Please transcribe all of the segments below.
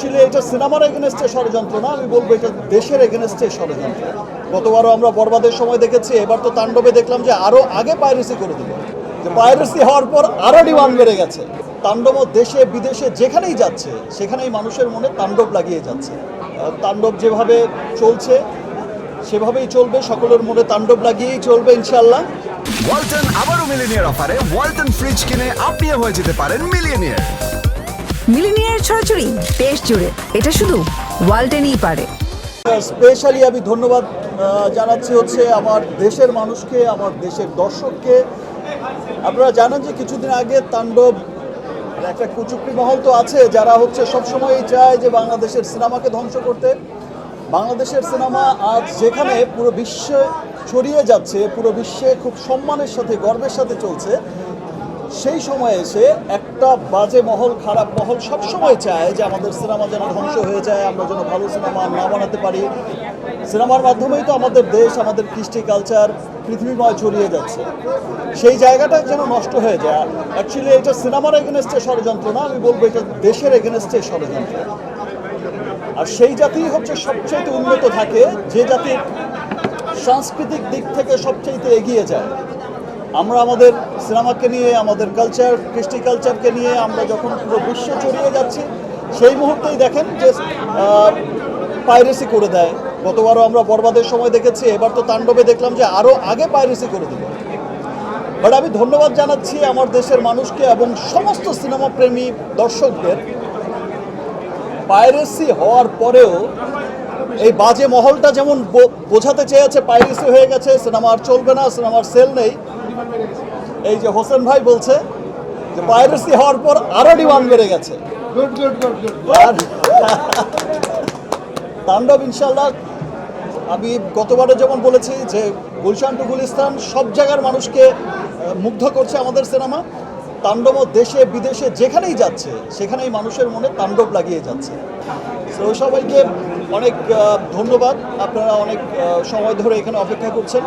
Actually এটা সিনেমার এগেনস্টে ষড়যন্ত্র না? আমি বলব এটা দেশের এগেনস্টে ষড়যন্ত্র। গতবারও আমরা বরবাদের সময় দেখেছি, এবার তো তাণ্ডবে দেখলাম যে আরও আগে পাইরেসি করে দিল। যে পাইরেসি হওয়ার পর আরও ডিমান্ড বেড়ে গেছে। তাণ্ডব দেশে, বিদেশে যেখানেই যাচ্ছে, সেখানেই মানুষের মনে তাণ্ডব লাগিয়ে যাচ্ছে। তাণ্ডব যেভাবে চলছে, সেভাবেই চলবে, সকলের মনে তাণ্ডব লাগিয়েই চলবে ইনশাল্লাহ ওয়ালটন আবারও মিলিনিয়ার অফারে ওয়ালটন ফ্রিজ কিনে আপনিও হয়ে যেতে পারেন মিলিয়নিয়ার মিলিনিয়ার ছড়াছড়ি দেশ জুড়ে। এটা শুধু ওয়ালটেনই পারে। স্পেশালি আমি ধন্যবাদ জানাচ্ছি হচ্ছে আমার দেশের মানুষকে, আমার দেশের দর্শককে। আপনারা জানেন যে কিছুদিন আগে তাণ্ডব একটা কুচুকরি মহল তো আছে, যারা হচ্ছে সবসময়ই চায় যে বাংলাদেশের সিনেমাকে ধ্বংস করতে। বাংলাদেশের সিনেমা আজ যেখানে পুরো বিশ্বে ছড়িয়ে যাচ্ছে, পুরো বিশ্বে খুব সম্মানের সাথে, গর্বের সাথে চলছে। সেই সময়ে এসে একটা বাজে মহল, খারাপ মহল সব সময় চায় যে আমাদের সিনেমা যেন ধ্বংস হয়ে যায়, আমরা যেন ভালো সিনেমা না বানাতে পারি। সিনেমার মাধ্যমেই তো আমাদের দেশ, আমাদের কৃষ্টি কালচার পৃথিবীময় ছড়িয়ে যাচ্ছে। সেই জায়গাটা যেন নষ্ট হয়ে যায়। অ্যাকচুয়ালি এটা সিনেমার এগেনস্টে ষড়যন্ত্র না, আমি বলব এটা দেশের এগেনস্টে ষড়যন্ত্র। আর সেই জাতি হচ্ছে সবচেয়ে উন্নত থাকে, যে জাতির সাংস্কৃতিক দিক থেকে সবচেয়ে এগিয়ে যায়। আমরা আমাদের সিনেমাকে নিয়ে, আমাদের কালচার কৃষ্টি কালচারকে নিয়ে আমরা যখন পুরো বিশ্ব ছড়িয়ে যাচ্ছি, সেই মুহূর্তেই দেখেন যে পাইরেসি করে দেয়। গতবারও আমরা বরবাদের সময় দেখেছি, এবার তো তাণ্ডবে দেখলাম যে আরও আগে পাইরেসি করে দিল বাট আমি ধন্যবাদ জানাচ্ছি আমার দেশের মানুষকে এবং সমস্ত সিনেমা প্রেমী দর্শকদের। পাইরেসি হওয়ার পরেও এই বাজে মহলটা যেমন বোঝাতে চেয়েছে পাইরেসি হয়ে গেছে, সিনেমা আর চলবে না, সিনেমার সেল নেই এই যে হোসেন ভাই বলছে যে পাইরেসি হওয়ার পর আরও ডিমান্ড বেড়ে গেছে। আর তাণ্ডব ইনশাল্লাহ আমি গতবারে যেমন বলেছি যে গুলশান টু গুলিস্তান সব জায়গার মানুষকে মুগ্ধ করছে আমাদের সিনেমা। তাণ্ডব দেশে বিদেশে যেখানেই যাচ্ছে সেখানেই মানুষের মনে তাণ্ডব লাগিয়ে যাচ্ছে। তো সবাইকে অনেক ধন্যবাদ। আপনারা অনেক সময় ধরে এখানে অপেক্ষা করছেন।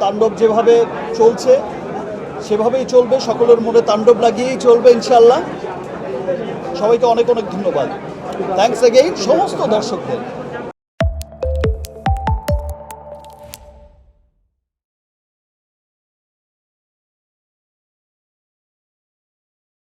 তাণ্ডব যেভাবে চলছে, সেভাবেই চলবে। সকলের মনে তাণ্ডব লাগিয়েই চলবে ইনশাল্লাহ সবাইকে অনেক অনেক ধন্যবাদ। থ্যাংকস এগেইন সমস্ত দর্শকদের।